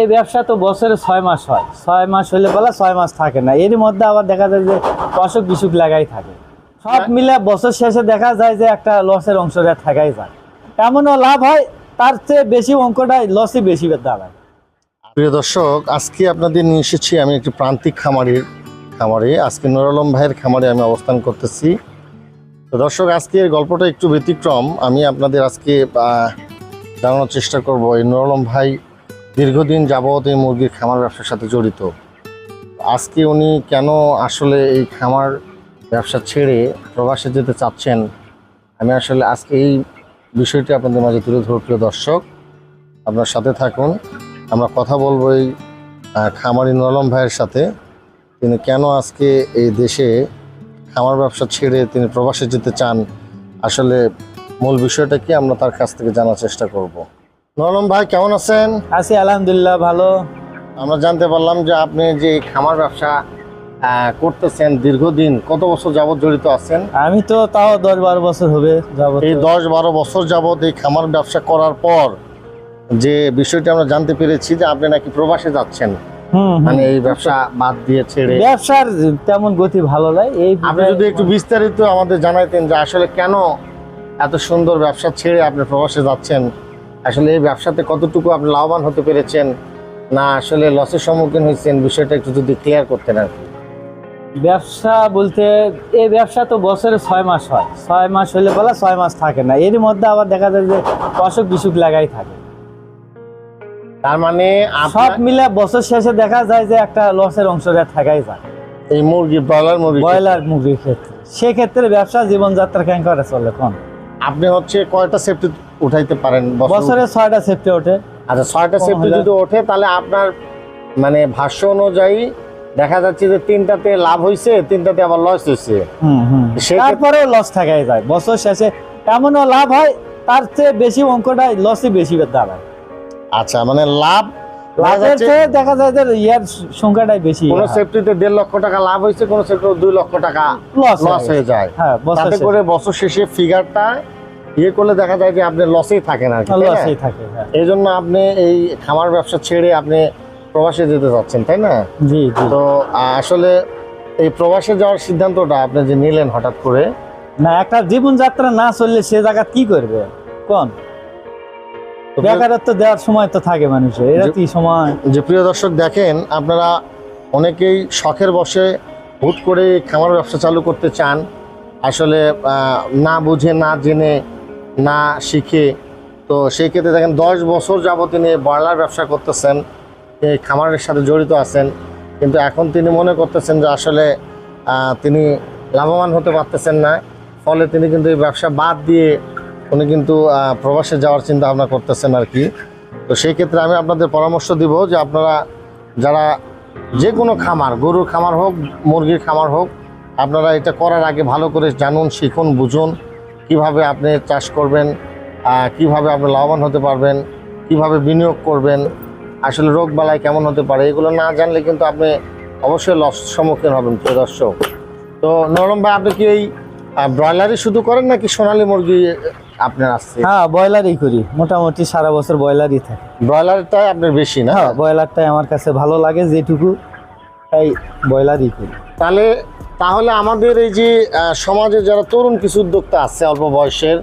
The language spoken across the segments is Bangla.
এই ব্যবসা তো বছরে ছয় মাস হয়। ছয় মাস হলে বলা ছয় মাস থাকে না। এর মধ্যে আবার দেখা যায় যে অসুখ বিসুখ লাগাই থাকে। সব মিলে বছর শেষে দেখা যায় যে একটা লসের অংশটা থাকাই যায়। এমনও লাভ হয় তার চেয়ে বেশি অঙ্কটা লসই বেশি দাঁড়ায়। প্রিয় দর্শক আজকে আপনাদের নিয়ে এসেছি আমি একটি প্রান্তিক খামারের খামারে। আজকে নুর আলম ভাইয়ের খামারে আমি অবস্থান করতেছি। তো দর্শক আজকের গল্পটা একটু ব্যতিক্রম। আমি আপনাদের আজকে জানানোর চেষ্টা করব। এই নুর আলম ভাই দীর্ঘদিন যাবৎ এই মুরগির খামার ব্যবসার সাথে জড়িত। আজকে উনি কেন আসলে এই খামার ব্যবসা ছেড়ে প্রবাসে যেতে চাচ্ছেন, আমি আসলে আজকে এই বিষয়টি আপনাদের মাঝে তুলে ধরব প্রিয় দর্শক। আপনার সাথে থাকুন, আমরা কথা বলব এই খামারি নলম ভাইয়ের সাথে। তিনি কেন আজকে এই দেশে খামার ব্যবসা ছেড়ে তিনি প্রবাসে যেতে চান, আসলে মূল বিষয়টা কি আমরা তার কাছ থেকে জানার চেষ্টা করব। নলম ভাই কেমন আছেন? আছি আলহামদুলিল্লাহ ভালো। আমরা জানতে পারলাম যে আপনি যে খামার ব্যবসা করতেছেন দীর্ঘদিন কত বছর যাবত জড়িত আছেন? আমি তো তাও দশ বারো বছর হবে যাব এই দশ বারো বছর যাবত এই খামার ব্যবসা করার পর যে বিষয়টি আমরা জানতে পেরেছি যে আপনি নাকি প্রবাসে যাচ্ছেন। মানে এই ব্যবসা বাদ দিয়ে ছেড়ে। ব্যবসার তেমন গতি ভালো নয় এই আপনি যদি একটু বিস্তারিত আমাদের জানাইতেন যে আসলে কেন এত সুন্দর ব্যবসা ছেড়ে আপনি প্রবাসে যাচ্ছেন। আসলে এই ব্যবসাতে কতটুকু আপনি লাভবান হতে পেরেছেন? না আসলে লসের সম্মুখীন হয়েছেন? বিষয়টা একটু যদি ক্লিয়ার করতেন আর কি। ব্যবসা বলতে এই ব্যবসা তো বছরে ছয় মাস হয়। ছয় মাস হলে বলা ছয় মাস থাকে না। এর মধ্যে আবার দেখা যায় যে অসুখ বিসুখ লাগাই থাকে। তার মানে সব মিলে বছর শেষে দেখা যায় যে একটা লসের অংশটা থাকাই যায়। এই মুরগি ব্রয়লার মুরগি ব্রয়লার মুরগির ক্ষেত্রে। সেক্ষেত্রে ব্যবসা জীবনযাত্রা কেন করে চলে কোন? আপনি হচ্ছে কয়টা সেফটি উঠাইতে পারেন বছরে? ছয়টা সেফটি ওঠে। আচ্ছা ছয়টা সেফটি যদি ওঠে তাহলে আপনার মানে ভাষ্য অনুযায়ী দেখা যাচ্ছে যে তিনটাতে লাভ হয়েছে তিনটাতে আবার লস হয়েছে তারপরেও লস থাকাই যায়। বছর শেষে এমনও লাভ হয় তার চেয়ে বেশি অঙ্কটা লসই বেশি দাঁড়ায়। আচ্ছা মানে লাভ দেখা যায় যে ইয়ার সংখ্যাটাই বেশি কোন সেফটিতে দেড় লক্ষ টাকা লাভ হয়েছে কোন সেফটিতে দুই লক্ষ টাকা লস লস হয়ে যায়। হ্যাঁ করে বছর শেষে ফিগারটা ইয়ে করলে দেখা যায় যে আপনি লসেই থাকেন আর কি তাই থাকে হ্যাঁ। এই জন্য আপনি এই খামার ব্যবসা ছেড়ে আপনি প্রবাসে যেতে চাচ্ছেন তাই না? জি জি। তো আসলে এই প্রবাসে যাওয়ার সিদ্ধান্তটা আপনি যে নিলেন হঠাৎ করে? না একটা জীবনযাত্রা না চললে সে জায়গা কি করবে? কোন? বেকারত্ব দেওয়ার সময় তো থাকে মানুষের এরা কি সময়? যে প্রিয় দর্শক দেখেন আপনারা অনেকেই শখের বসে হুট করে খামার ব্যবসা চালু করতে চান। আসলে না বুঝে না জেনে না শিখে। তো সেই ক্ষেত্রে দেখেন, দশ বছর যাবত তিনি ব্রয়লার ব্যবসা করতেছেন এই খামারের সাথে জড়িত আছেন। কিন্তু এখন তিনি মনে করতেছেন যে আসলে তিনি লাভবান হতে পারতেছেন না। ফলে তিনি কিন্তু এই ব্যবসা বাদ দিয়ে উনি কিন্তু প্রবাসে যাওয়ার চিন্তা ভাবনা করতেছেন আর কি তো সেই ক্ষেত্রে আমি আপনাদের পরামর্শ দিব যে আপনারা যারা যে কোনো খামার, গরুর খামার হোক, মুরগির খামার হোক, আপনারা এটা করার আগে ভালো করে জানুন, শিখুন, বুঝুন। কীভাবে আপনি চাষ করবেন কীভাবে আপনি লাভবান হতে পারবেন কীভাবে বিনিয়োগ করবেন আসলে রোগ বালাই কেমন হতে পারে এগুলো না জানলে কিন্তু আপনি অবশ্যই লস সম্মুখীন হবেন প্রিয় দর্শক। তো নরম ভাই আপনি কি এই ব্রয়লারই শুধু করেন নাকি সোনালী মুরগি আপনার আসছে হ্যাঁ ব্রয়লারই করি। মোটামুটি সারা বছর ব্রয়লারই থাকে। ব্রয়লারটাই আপনার বেশি না? হ্যাঁ ব্রয়লারটাই আমার কাছে ভালো লাগে যেটুকু তাই ব্রয়লারই করি। তাহলে তাহলে আমাদের এই যে সমাজে যারা তরুণ কিছু উদ্যোক্তা আছে অল্প বয়সের,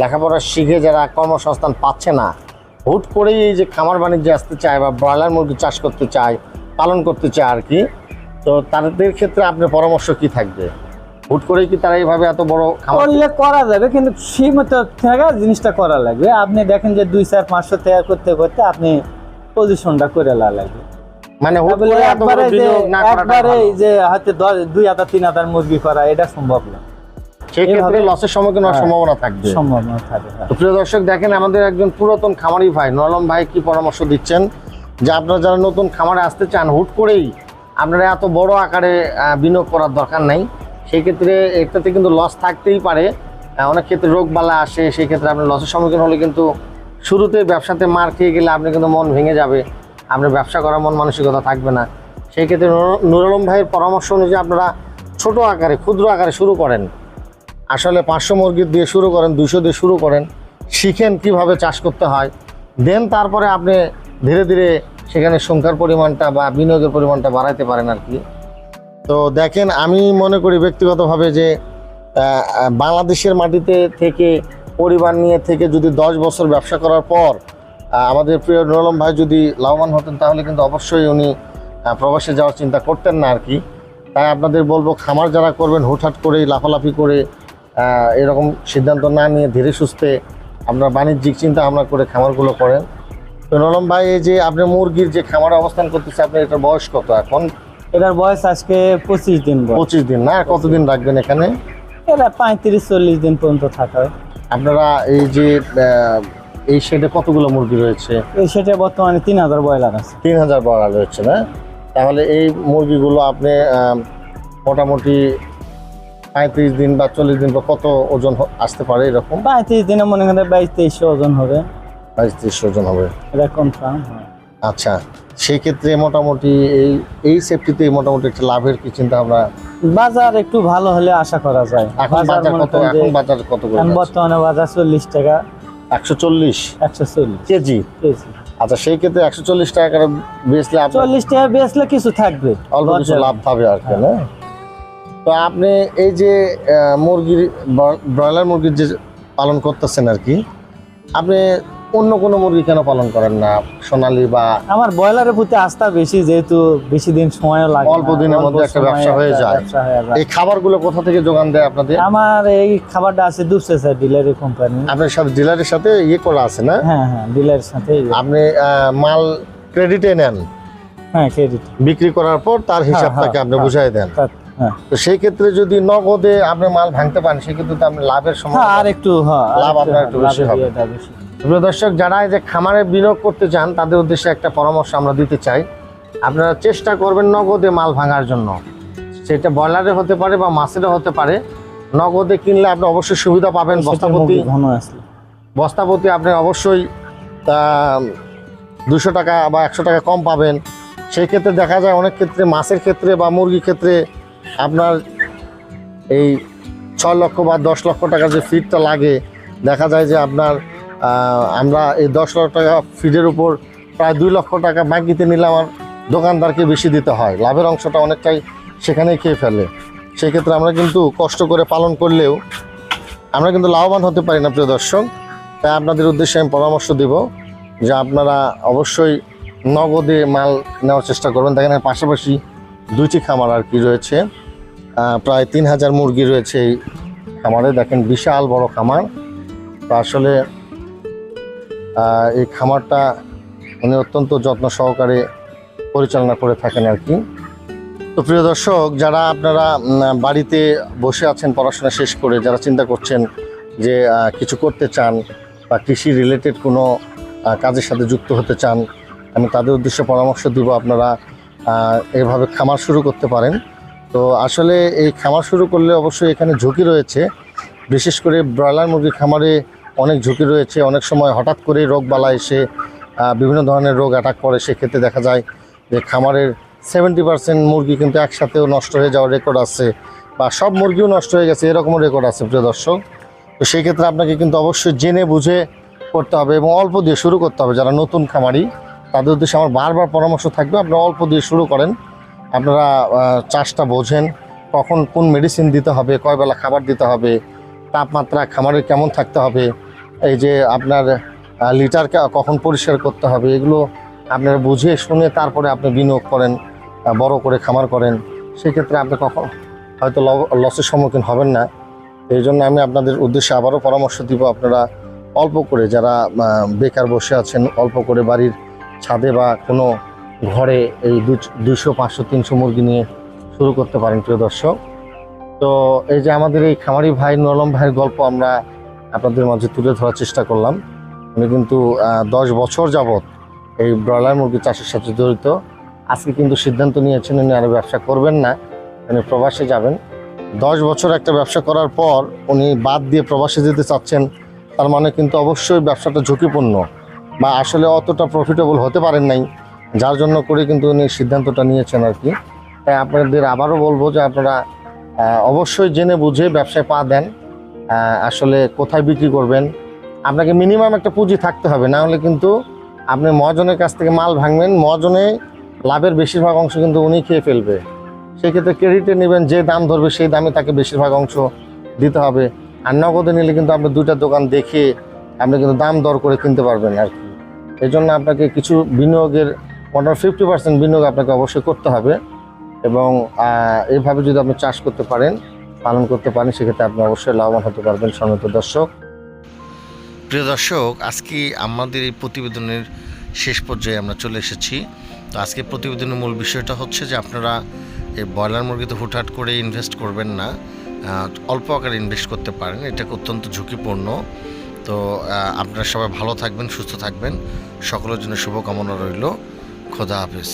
লেখাপড়া শিখে যারা কর্মসংস্থান পাচ্ছে না, হুট করেই এই যে খামার বাণিজ্যে আসতে চায় বা ব্রয়লার মুরগি চাষ করতে চায়, পালন করতে চায় আর কি, তো তাদের ক্ষেত্রে আপনার পরামর্শ কি থাকবে? হুট করেই কি তারা এইভাবে এত বড় করলে করা যাবে, কিন্তু সীমিত থাকা জিনিসটা করা লাগবে। আপনি দেখেন যে দুই চার পাঁচশো টাকা করতে করতে আপনি পজিশনটা করে লাগবে। মানে একবারে যে একবারে যে দুই হাজার তিন হাজার মুরগি করা এটা সম্ভব না। সেই লসের সম্মুখীন হওয়ার হ্যাঁ। সম্ভাবনা থাকবে। হ্যাঁ। তো প্রিয় দর্শক দেখেন আমাদের একজন পুরাতন খামারি ভাই নলম ভাই কি পরামর্শ দিচ্ছেন? যে আপনারা যারা নতুন খামারে আসতে চান হুট করেই আপনারা এত বড় আকারে বিনিয়োগ করার দরকার নাই। সেই ক্ষেত্রে এটাতে কিন্তু লস থাকতেই পারে। অনেক ক্ষেত্রে রোগ বালা আসে সেই ক্ষেত্রে আপনি লসের সম্মুখীন হলে কিন্তু শুরুতে ব্যবসাতে মার খেয়ে গেলে আপনি কিন্তু মন ভেঙে যাবে। আপনার ব্যবসা করার মন মানসিকতা থাকবে না। সেই ক্ষেত্রে নুর- আলম ভাইয়ের পরামর্শ অনুযায়ী আপনারা ছোট আকারে, ক্ষুদ্র আকারে শুরু করেন। আসলে পাঁচশো মুরগি দিয়ে শুরু করেন দুশো দিয়ে শুরু করেন। শিখেন কীভাবে চাষ করতে হয়। দেন তারপরে আপনি ধীরে ধীরে সেখানে সংখ্যার পরিমাণটা বা বিনিয়োগের পরিমাণটা বাড়াইতে পারেন আর কি। তো দেখেন, আমি মনে করি ব্যক্তিগতভাবে যে বাংলাদেশের মাটিতে থেকে পরিবার নিয়ে থেকে যদি দশ বছর ব্যবসা করার পর আমাদের প্রিয় নুরলম ভাই যদি লাভবান হতেন তাহলে কিন্তু অবশ্যই উনি প্রবাসে যাওয়ার চিন্তা করতেন না আর কি। তাই আপনাদের বলব খামার যারা করবেন হুটহাট করে লাফালাফি করে এরকম সিদ্ধান্ত না নিয়ে ধীরে সুস্থে আপনার বাণিজ্যিক চিন্তা ভাবনা করে খামারগুলো করেন। তো নরম ভাই এই যে আপনি মুরগির যে খামারে অবস্থান করতেছে আপনার এটার বয়স কত এখন? এটার বয়স আজকে পঁচিশ দিন পঁচিশ দিন না? কতদিন রাখবেন এখানে? এটা পঁয়ত্রিশ চল্লিশ দিন পর্যন্ত থাকা হয়। আপনারা এই যে এই শেডে কতগুলো মুরগি রয়েছে? এই সেটা বর্তমানে তিন হাজার ব্রয়লার আছে। তিন হাজার বড়া রয়েছে না? তাহলে এই মুরগিগুলো আপনি মোটামুটি পঁয়ত্রিশ দিন বা চল্লিশ দিন বা কত ওজন আসতে পারে এরকম? পঁয়ত্রিশ দিনে মনে করেন বাইশ তেইশশো ওজন হবে। বাইশ ত্রিশশো ওজন হবে। কনফার্ম আচ্ছা সেই ক্ষেত্রে মোটামুটি এই এই সেফটিতে মোটামুটি একটা লাভের কি চিন্তা ভাবনা? বাজার একটু ভালো হলে আশা করা যায়। এখন বাজার কত এখন বাজার কত বর্তমানে বাজার চল্লিশ টাকা। একশো চল্লিশ। একশো চল্লিশ। কেজি? আচ্ছা সেই ক্ষেত্রে একশো চল্লিশ টাকা করে বেচলে আপনার চল্লিশ টাকা বেচলে কিছু থাকবে। অল্প কিছু লাভ পাবে আর কি হ্যাঁ। তো আপনি এই যে মুরগির ব্রয়লার মুরগির যে পালন করতেছেন আর কি আপনি অন্য কোনো মুরগি কেন পালন করেন না? সোনালি বা আমার ব্রয়লারের প্রতি আস্থা বেশি যেহেতু বেশি দিন সময়ও লাগে অল্প দিনের মধ্যে একটা ব্যবসা হয়ে যায়। হয়ে। এই খাবারগুলো কোথা থেকে যোগান দেয় আপনাদের? আমার এই খাবারটা আছে দুপসে স্যার ডিলারি কোম্পানি। আপনার সাথে ডিলারের সাথে ইয়ে করা আছে না? হ্যাঁ হ্যাঁ ডিলারের সাথে আপনি মাল ক্রেডিটে নেন। হ্যাঁ ক্রেডিট। বিক্রি করার পর তার হিসাবটাকে আপনি হ্যাঁ, বুঝাই দেন। হ্যাঁ। তো সেই ক্ষেত্রে যদি নগদে আপনি মাল ভাঙতে পারেন সেক্ষেত্রে তো আপনি লাভের সময় হ্যাঁ আর একটু হ্যাঁ লাভ আপনার একটু বেশি হবে। প্রিয় দর্শক যারা যে খামারে বিনিয়োগ করতে চান তাদের উদ্দেশ্যে একটা পরামর্শ আমরা দিতে চাই। আপনারা চেষ্টা করবেন নগদে মাল ভাঙার জন্য। সেটা ব্রয়লারে হতে পারে বা মাছেরও হতে পারে। নগদে কিনলে আপনি অবশ্যই সুবিধা পাবেন। বস্তাপতি বস্তাপতি আপনি অবশ্যই দুশো টাকা বা একশো টাকা কম পাবেন। সেই ক্ষেত্রে দেখা যায় অনেক ক্ষেত্রে মাছের ক্ষেত্রে বা মুরগির ক্ষেত্রে আপনার এই ছয় লক্ষ বা দশ লক্ষ টাকার যে ফিডটা লাগে দেখা যায় যে আপনার আমরা এই দশ লক্ষ টাকা ফিডের উপর প্রায় দুই লক্ষ টাকা বাকিতে নিলে আমার দোকানদারকে বেশি দিতে হয়। লাভের অংশটা অনেকটাই সেখানেই খেয়ে ফেলে। সেই ক্ষেত্রে আমরা কিন্তু কষ্ট করে পালন করলেও আমরা কিন্তু লাভবান হতে পারি না, প্রিয় দর্শক। তাই আপনাদের উদ্দেশ্যে আমি পরামর্শ দিব যে আপনারা অবশ্যই নগদে মাল নেওয়ার চেষ্টা করবেন। দেখেন পাশাপাশি দুইটি খামার আর কি রয়েছে। প্রায় তিন হাজার মুরগি রয়েছে এই খামারে। দেখেন বিশাল বড় খামার। আসলে এই খামারটা উনি অত্যন্ত যত্ন সহকারে পরিচালনা করে থাকেন আর কি। তো প্রিয় দর্শক, যারা আপনারা বাড়িতে বসে আছেন, পড়াশোনা শেষ করে, যারা চিন্তা করছেন যে কিছু করতে চান বা কৃষি রিলেটেড কোনো কাজের সাথে যুক্ত হতে চান, আমি তাদের উদ্দেশ্যে পরামর্শ দিব আপনারা এভাবে খামার শুরু করতে পারেন। তো আসলে এই খামার শুরু করলে অবশ্যই এখানে ঝুঁকি রয়েছে। বিশেষ করে ব্রয়লার মুরগির খামারে অনেক ঝুঁকি রয়েছে, অনেক সময় হঠাৎ করে রোগ বালা এসে বিভিন্ন ধরনের রোগ অ্যাটাক করে, সেক্ষেত্রে দেখা যায় যে খামারের সেভেন্টি পার্সেন্ট মুরগি কিন্তু একসাথেও নষ্ট হয়ে যাওয়ার রেকর্ড আছে বা সব মুরগিও নষ্ট হয়ে গেছে, এরকমও রেকর্ড আছে প্রিয় দর্শক। তো সেই ক্ষেত্রে আপনাকে কিন্তু অবশ্যই জেনে বুঝে করতে হবে এবং অল্প দিয়ে শুরু করতে হবে। যারা নতুন খামারি, তাদের উদ্দেশ্যে আমার বারবার পরামর্শ থাকবে, আপনারা অল্প দিয়ে শুরু করেন। আপনারা চাষটা বোঝেন, কখন কোন মেডিসিন দিতে হবে কয় বেলা খাবার দিতে হবে, তাপমাত্রা খামারের কেমন থাকতে হবে এই যে আপনার লিটার কখন পরিষ্কার করতে হবে, এগুলো আপনারা বুঝে শুনে তারপরে আপনি বিনিয়োগ করেন বড় করে খামার করেন। সেক্ষেত্রে আপনি কখন, হয়তো লসের সম্মুখীন হবেন না। এই জন্য আমি আপনাদের উদ্দেশ্যে আবারও পরামর্শ দিব আপনারা অল্প করে, যারা বেকার বসে আছেন, অল্প করে বাড়ির ছাদে বা কোনো ঘরে এই দুশো পাঁচশো, তিনশো মুরগি নিয়ে শুরু করতে পারেন, প্রিয় দর্শক। তো এই যে আমাদের এই খামারি ভাই, নলম ভাইয়ের গল্প আমরা আপনাদের মাঝে তুলে ধরার চেষ্টা করলাম। উনি কিন্তু দশ বছর যাবৎ এই ব্রয়লার মুরগি চাষের সাথে জড়িত। আজকে কিন্তু সিদ্ধান্ত নিয়েছেন উনি আরও ব্যবসা করবেন না, উনি প্রবাসে যাবেন। দশ বছর একটা ব্যবসা করার পর উনি বাদ দিয়ে প্রবাসে যেতে চাচ্ছেন, তার মানে কিন্তু অবশ্যই ব্যবসাটা ঝুঁকিপূর্ণ বা আসলে অতটা প্রফিটেবল হতে পারেন নাই, যার জন্য করে কিন্তু উনি সিদ্ধান্তটা নিয়েছেন আর কি। তাই আপনাদের আবারও বলব যে আপনারা অবশ্যই জেনে বুঝে ব্যবসায় পা দেন। আসলে কোথায় বিক্রি করবেন? আপনাকে মিনিমাম একটা পুঁজি থাকতে হবে, না হলে কিন্তু আপনি মহাজনের কাছ থেকে মাল ভাঙবেন। মহাজনে লাভের বেশিরভাগ অংশ কিন্তু উনি খেয়ে ফেলবে। সেক্ষেত্রে ক্রেডিটে নেবেন, যে দাম ধরবে সেই দামে তাকে বেশিরভাগ অংশ দিতে হবে। আর নগদে নিলে কিন্তু আপনি দুইটা দোকান দেখে আপনি কিন্তু দাম দর করে কিনতে পারবেন আর কি। এই জন্য আপনাকে কিছু বিনিয়োগের মোটামুটি ফিফটি পার্সেন্ট বিনিয়োগ আপনাকে অবশ্যই করতে হবে। এবং এইভাবে যদি আপনি চাষ করতে পারেন পালন করতে পারেন, সেক্ষেত্রে আপনি অবশ্যই লাভবান হতে পারবেন সম্মত দর্শক। প্রিয় দর্শক, আজকে আমাদের এই প্রতিবেদনের শেষ পর্যায়ে আমরা চলে এসেছি। তো আজকে প্রতিবেদনের মূল বিষয়টা হচ্ছে যে আপনারা এই ব্রয়লার মুরগিতে হুটহাট করে ইনভেস্ট করবেন না অল্প আকারে ইনভেস্ট করতে পারেন, এটা অত্যন্ত ঝুঁকিপূর্ণ। তো আপনারা সবাই ভালো থাকবেন, সুস্থ থাকবেন, সকলের জন্য শুভকামনা রইল। খোদা হাফেজ।